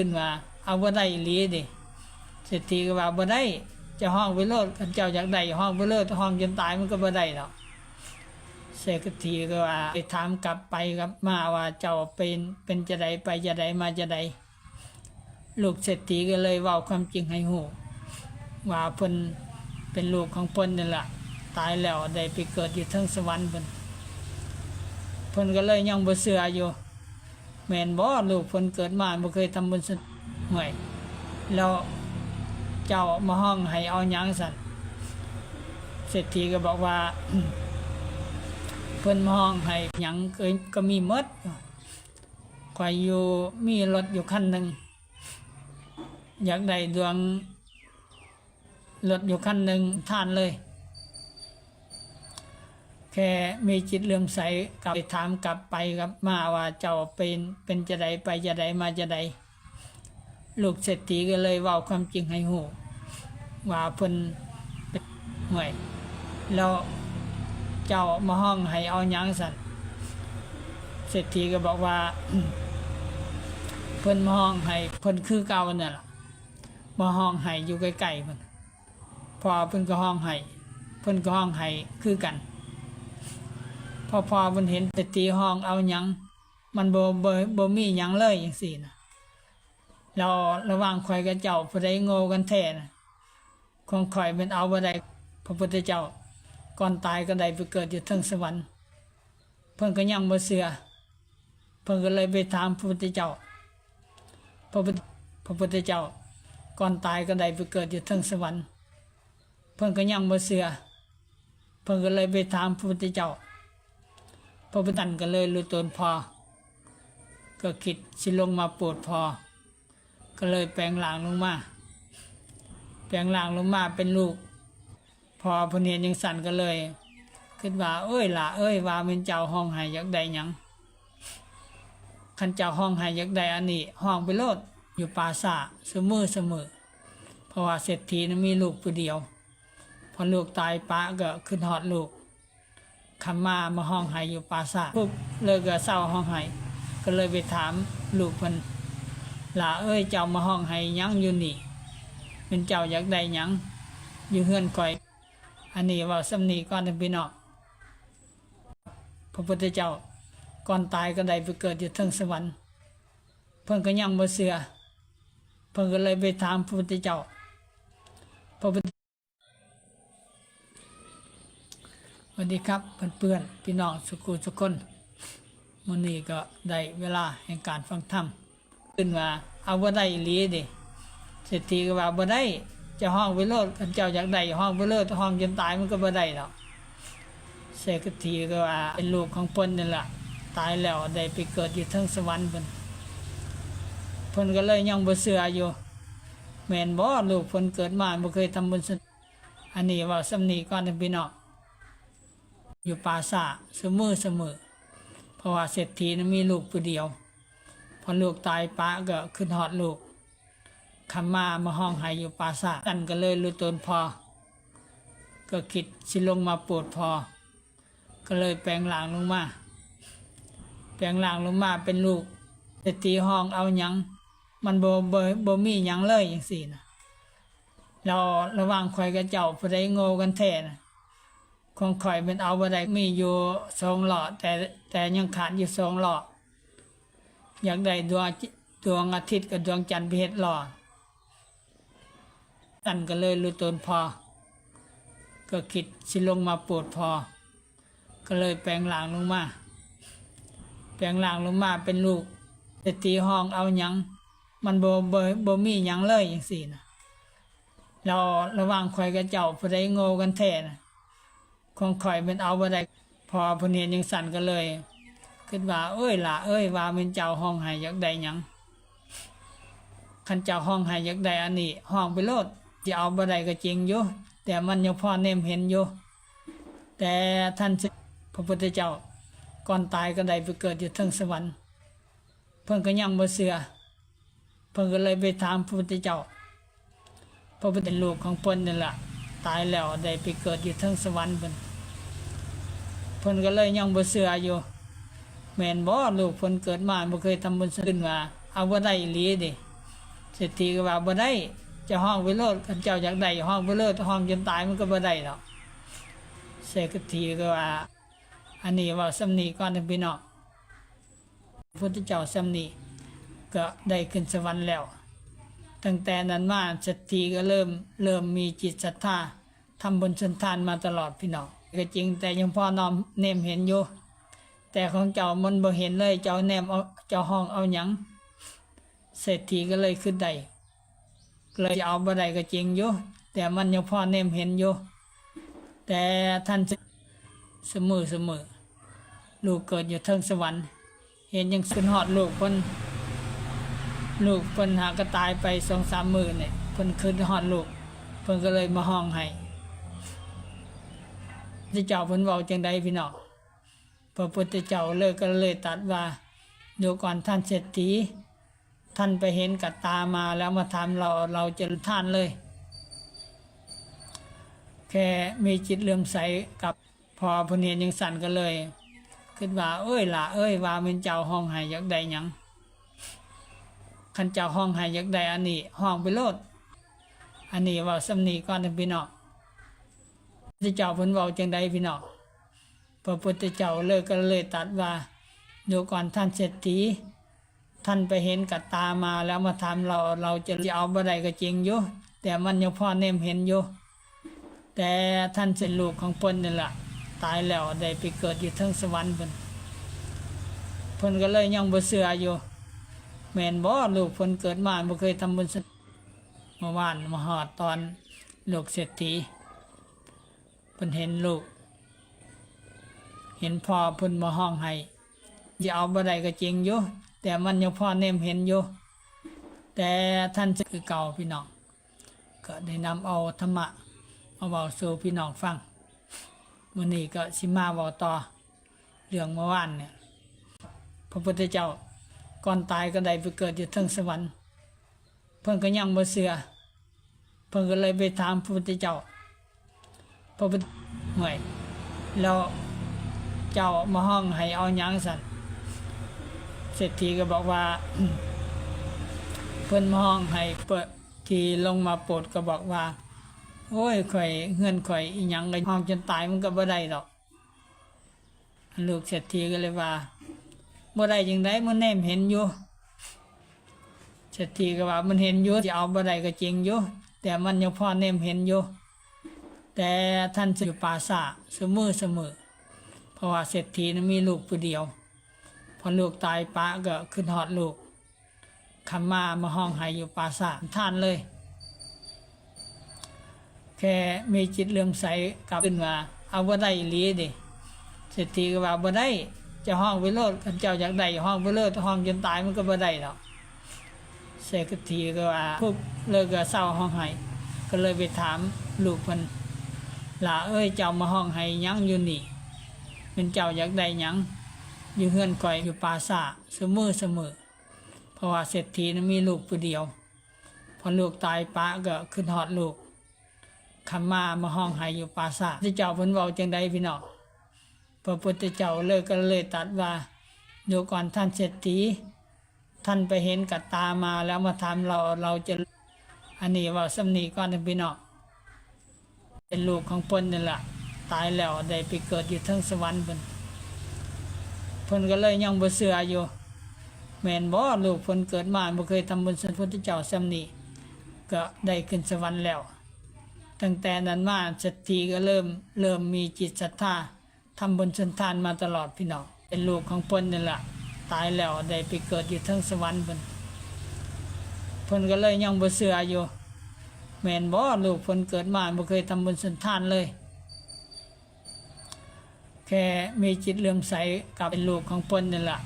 ขึ้นมาเอาบ่ได้อีหลีดิเศรษฐีก็ว่าบ่ได้จะห้องไปโลดคันเจ้าอยากได้ห้องไปโลดห้องจนตายมันก็บ่ได้หรอกเศรษฐีก็ว่าไปถามกลับไปกลับมาว่าเจ้าเป็นเป็นจะใดไปจะใดมาจะใดลูกเศรษฐีก็เลยเว้าความจริงให้ฮู้ว่าเพิ่นเป็นลูกของเพิ่นนั่นล่ะตายแล้วได้ไปเกิดอยู่ทั้งสวรรค์เพิ่นเพิ่นก็เลยยังบ่เชื่ออยู่ แม่นบ่ลูกเพิ่นเกิดมาบ่เคยทำบุญสห่วยแล้วเจ้ามาห้องให้เอาหยังสั่นเศรษฐีก็บอกว่า เพิ่นมาห้องให้หยังเคยก็มีหมดข่อยอยู่มีรถอยู่คันหนึ่งอยากได้ดวงรถอยู่คันหนึ่งทานเลย แค่มีจิตเลื่อมใสกลับไปถามกลับไปกลับมาว่าเจ้าเป็นเป็นจะใดไปจะใดมาจะใดลูกเศรษฐีก็เลยเว้าความจริงให้หูว่าเพิ่นเป็นห่วยแล้วเจ้ามาห้องให้เอาหยังสั่นเศรษฐีก็บอกว่า เพิ่นมาห้องให้เพิ่นคือเก่านั่นล่ะมาห้องให้อยู่ใกล้ๆเพิ่นพอเพิ่นก็ห้องให้เพิ่นก็ห้องให้คือกัน พอพอมันเห็นแต่ตีห้องเอาหยัง มันบ่บ่บ่มีหยังเลยจังซี่นะเราระหว่างข่อยกับเจ้าผู้ใดโง่กันแท้นะของข่อยเป็นเอาบ่ได้พระพุทธเจ้าก่อนตายก็ได้ไปเกิดอยู่เทิงสวรรค์ เพิ่นก็ยังบ่เชื่อเพิ่นก็เลยไปถามพระพุทธเจ้าพระพุทธพระพุทธเจ้าก่อนตายก็ได้ไปเกิดอยู่เทิงสวรรค์ เพิ่นก็ยังบ่เชื่อเพิ่นก็เลยไปถามพระพุทธเจ้า พระพุทธันก็เลยรู้ตนพอ ก็คิดสิลงมาโปรดพอ ก็เลยแปลงหลางลงมา แปลงหลางลงมาเป็นลูก พอเพนเห็นยังสั่นก็เลยคิดว่า เอ้ยล่ะเอ้ยว่าเป็นเจ้าห้องหายยักได้ยังขันเจ้าห้องหายยักได้อันนี้ห้องไปโลดอยู่ป่าสาเสมอเสมอเพราะว่าเศรษฐีนั้นมีลูกผู้เดียว พอลูกตายป้าก็ขึ้นหอดลูก คำมามาห้องไห้อยู่ปราสาทปุ๊บเลยก็เศร้าห้องไห้ก็เลยไปถามลูกเพิ่นหล่าเอ้ยเจ้ามาห้องไห้หยังอยู่นี่เป็นเจ้าอยากได้ยังอยู่เฮือนก่อย อันนี้ว่าสำนีก่อนนะพี่น้องพระพุทธเจ้าก่อนตายก็ได้ไปเกิดอยู่เทิงสวรรค์ เพิ่นก็ยังบ่เชื่อเพิ่นก็เลยไปถามพระพุทธเจ้าพระพุทธ ส วัสดีครับเพื่อนๆพี่น้องสุขุสุคนมื้อนี้ก็ได้เวลาแห่งการฟังธรรมขึ้นว่าเอาบ่ได้ลีเดิเศรษฐีก็ว่าบ่ได้จะห้องไปโลดคันเจ้าอยากได้ห้องไปโลดห้องจนตายมันก็บ่ได้หรอกเศรษฐีก็ว่าเป็นลูกของเพิ่นนั่นล่ะตายแล้วได้ไปเกิดอยู่ทั้งสวรรค์เพิ่นเพิ่นก็เลยยังบ่เชื่ออยู่แม่นบ่ลูกเพิ่นเกิดมาบ่เคยทำบุญสอันนี้ว่าสำนีก่อนนพี่น้อง อยู่ป่าสาเสมอเสมอเพราะว่าเศรษฐีนั้นมีลูกผู้เดียว พอลูกตายป้าก็ขึ้นหอดลูกคำมามาห้องไห้อยู่ป่าสากันก็เลยรู้ตนพอ ก็คิดสิลงมาปรดพอ ก็เลยแปลงหลางลงมา แปลงหลางลงมาเป็นลูกเศรษฐีห้องเอาหยัง มันบ่บ่บ่มีหยังเลยอย่างสี่นะเราระหว่างข่อยกับเจ้าผู้ใดโง่กันแท้นะ ของข่อยเป็นเอาบ่ได้มีอยู่สองหลอดแต่แต่ยังขาดอยู่สองหลอด อยากได้ดวงอาทิตย์ดวงอาทิตย์กับดวงจันทร์เฮ็ดหลอดอันก็เลยรู้ตนพอ ก็คิดสิลงมาปรดพอ ก็เลยแปลงหลางลงมา แปลงหลางลงมาเป็นลูกแต่ตีห้องเอาหยัง มันบ่บ่บ่มีหยังเลยอย่างสี่นะเราระหว่างข่อยกับเจ้าผู้ใดโง่กันแท้นะ ของข่อยเป็นเอาบ่ได้พอเพนเห็นยังสั่นก็เลยคิดว่า เอ้ยล่ะเอ้ยว่าเป็นเจ้าห้องให้อยากได้หยังคันเจ้าห้องให้อยากได้อันนี้ห้องไปโลดจะเอาบ่ได้ก็จริงอยู่แต่มันยังพอเนมเห็นอยู่แต่ท่านพระพุทธเจ้าก่อนตายก็ได้ไปเกิดอยู่เทิงสวรรค์ เพิ่นก็ยังบ่เชื่อเพิ่นก็เลยไปถามพระพุทธเจ้าพระพุทธลูกของเพิ่นนั่นล่ะตายแล้วได้ไปเกิดอยู่ทั้งสวรรค์เพิ่น เพิ่นก็เลยยังบ่เชื่ออยู่ แม่นบ่ลูกเพิ่นเกิดมาบ่เคยทำบุญขึ้นว่าเอาบ่ได้อีหลีเดิเศรษฐีก็ว่าบ่ได้จะห้องไปโลดคันเจ้าอยากได้ห้องไปโลดห้องจนตายมันก็บ่ได้หรอกเศรษฐีก็ว่า อันนี้ว่าสำนีก่อนนะพี่น้องพระพุทธเจ้าสำนีก็ได้ขึ้นสวรรค์แล้ว ตั้งแต่นั้นมาเศรษฐีก็เริ่มเริ่มมีจิตศรัทธาทำบุญสันทานมาตลอดพี่น้อง ก็จริง แต่ยังพ่อนอมเนมเห็นอยู่ แต่ของเจ้ามันบ่เห็นเลย เจ้าแนมเอาเจ้าห้องเอาหยังเศรษฐีก็เลยขึ้นได้เลยเอาบ่ได้ก็จริงอยู่แต่มันยังพ่อเนมเห็นอยู่แต่ท่านเสมอเสมอลูกเกิดอยู่เทิงสวรรค์ เห็นยังสุนหอดลูกเพิ่นลูกเพิ่นหากระตายไปสองสามมือเนี่ยเพิ่นขึ้นหอดลูกเพิ่นก็เลยมาห้องให้ ที่เจ้าเพิ่นเว้าจังใดพี่น้องพระพุทธเจ้าเลยก็เลยตัดว่าดูก่อนท่านเศรษฐีท่านไปเห็นกับตามาแล้วมาถามเราเราจะท่านเลย แค่มีจิตเลื่อมใสกับพอเนเห็นยังสั่นก็เลยคิดว่า เอ้ยล่ะเอ้ยว่าเป็นเจ้าห้องให้อยากได้ยังขันเจ้าห้องให้อยากได้อันนี้ห้องไปโลดอันนี้ว่าสำนีก่อนนพี่น้อง ที่เจ้าเพิ่นเว้าจังใดพี่น้องพระพุทธเจ้าเลยก็เลยตัดว่าดูก่อนท่านเศรษฐีท่านไปเห็นกับตามาแล้วมาถามเราเราจะเอาบ่ได้ก็จริงอยู่แต่มันยังพ่อเนมเห็นอยู่แต่ท่านเป็นลูกของเพิ่นนี่แหละตายแล้วได้ไปเกิดอยู่ทั้งสวรรค์เพิ่นเพิ่นก็เลยยังบ่เชื่ออยู่แม่นบ่ลูกเพิ่นเกิดมาบ่เคยทำบุญเมื่อวานมาหอดตอนลูกเศรษฐี เพิ่นเห็นลูก เห็นพ่อเพุ่นมาห้องให้จะเอาบ่ได้ก็จริงอยู่แต่มันยังพ่อเนมเห็นอยู่แต่ท่านคือเก่าพี่น้องก็ได้นำเอาธรรมะมาเบาสู่พี่น้องฟังมื้อนี้ก็สิมาเว้าต่อเรื่องเมื่อวานเนี่ยพระพุทธเจ้าก่อนตายก็ได้ไปเกิดอยู่เทิงสวรรค์เพิ่นก็ยังบ่เชื่อเพิ่นก็เลยไปถามพระพุทธเจ้า พระพุทธห่วยแล้วเจ้ามาห้องให้เอายังสันเศรษฐีก็บอกว่า เพิ่อนมาห้องให้เปิดทีลงมาโปรดก็บอกว่า โอ้ยข่อยเงินข่อยอีหยังก็ห้องจนตายมันก็บ่ได้ดอกลูกเศรษฐีก็เลยว่าบ่ได้จังไดมันแนมเห็นอยู่เศรษฐีก็ว่ามันเห็นอยู่จะเอาบ่ได้ก็จริงอยู่แต่มันยังพอแนมเห็นอยู่ แต่ท่านอยู่ป่าสาเสมอเสมอเพราะว่าเศรษฐีนั้นมีลูกผู้เดียว พอลูกตายป้าก็ขึ้นหอดลูกคำมามาห้องหายอยู่ปราสาทท่านเลย แค่มีจิตเลื่อมใสกลับขึ้นมาเอาว่ได้ลีดิเศรษฐีก็ว่าบ่ได้จะห้องไปโลดคันเจ้าอยากได้ห้องไปโลดห้องจนตายมันก็บ่ได้หรอกเศรษฐีก็ว่าปุ๊บเลยก็เศร้าห้องให้ก็เลยไปถามลูกมัน ล่ะเอ้ยเจ้ามาห้องให้ยังอยู่นี่เป็นเจ้าอยากได้ยังอยู่เฮือนก่อยอยู่ปราสาเสมอเสมอเพราะว่าเศรษฐีนั้นมีลูกผู้เดียว พอลูกตายป้าก็ขึ้นหอดลูกคำมามาห้องให้อยู่ปราสาที่เจ้าเพิ่นเว้าจังใดพี่น้องพระพุทธเจ้าเลยก็เลยตัดว่าดูก่อนท่านเศรษฐีท่านไปเห็นกับตามาแล้วมาถามเราเราจะอันนี้ว่าสำนีก่อนนพี่น้อง เป็นลูกของเพิ่นนี่แหละตายแล้วได้ไปเกิดอยู่ทั้งสวรรค์เพิ่นเพิ่นก็เลยยังบ่เชื่ออยู่แม่นบ่ลูกเพิ่นเกิดมาบ่เคยทำบุญสันพุทธเจ้าซ้ำนี้ก็ได้ขึ้นสวรรค์แล้ว ตั้งแต่นั้นมาสตรีก็เริ่มเริ่มมีจิตศรัทธาทำบุญสันทานมาตลอดพี่น้องเป็นลูกของเพิ่นนี่แหละตายแล้วได้ไปเกิดอยู่ทั้งสวรรค์เพิ่นเพิ่นก็เลยยังบ่เชื่ออยู่ แม่นบ่ลูกเพิ่นเกิดมาบ่เคยทำบุญสันทานเลย แค่มีจิตเลื่อมใสกับเป็นลูกของเพิ่นนี่แหละ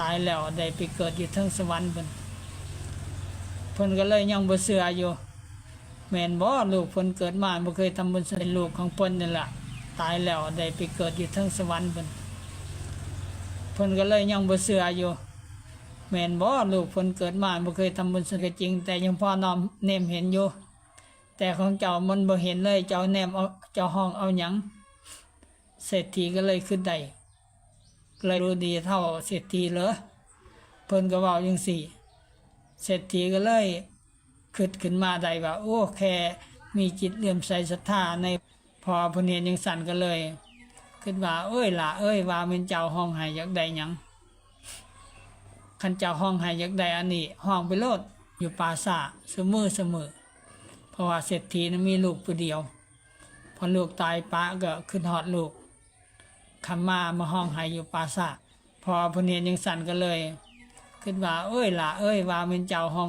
ตายแล้วได้ไปเกิดอยู่ทั้งสวรรค์เพิ่นเพิ่นก็เลยยังบ่เชื่ออยู่แม่นบ่ลูกเพิ่นเกิดมาบ่เคยทำบุญเป็นลูกของเพิ่นนี่แหละตายแล้วได้ไปเกิดอยู่ทั้งสวรรค์เพิ่นเพิ่นก็เลยยังบ่เชื่ออยู่แม่นบ่ลูกเพิ่นเกิดมาบ่เคยทำบุญสักจริง แต่ยังพอน้อมเนมเห็นอยู่ แต่ของเจ้ามันบ่เห็นเลย เจ้าแนมเอาเจ้าห้องเอาหยังเศรษฐีก็เลยขึ้นได้เลยรู้ดีเท่าเศรษฐีเหรอเพิ่นก็ว่าจังสี่เศรษฐีก็เลยคิดขึ้นมาได้ว่า โอ้แค่มีจิตเลื่อมใสศรัทธาในพอเพนเห็นยังสั่นก็เลยคิดว่า เอ้ยล่ะเอ้ยว่าเป็นเจ้าห้องให้อยากได้หยังคันเจ้าห้องให้อยากได้อันนี้ห้องไปโลดอยู่ปราสาทเสมอเสมอ เพราะว่าเศรษฐีนั้นมีลูกตัวเดียว พอลูกตายป้าก็ขึ้นหอดลูกคำมามาห้องหายอยู่ปราสาทพอเพนเห็นยังสั่นก็เลยคิดว่าเอ้ยล่ะเอ้ยว่าเป็นเจ้าห้อง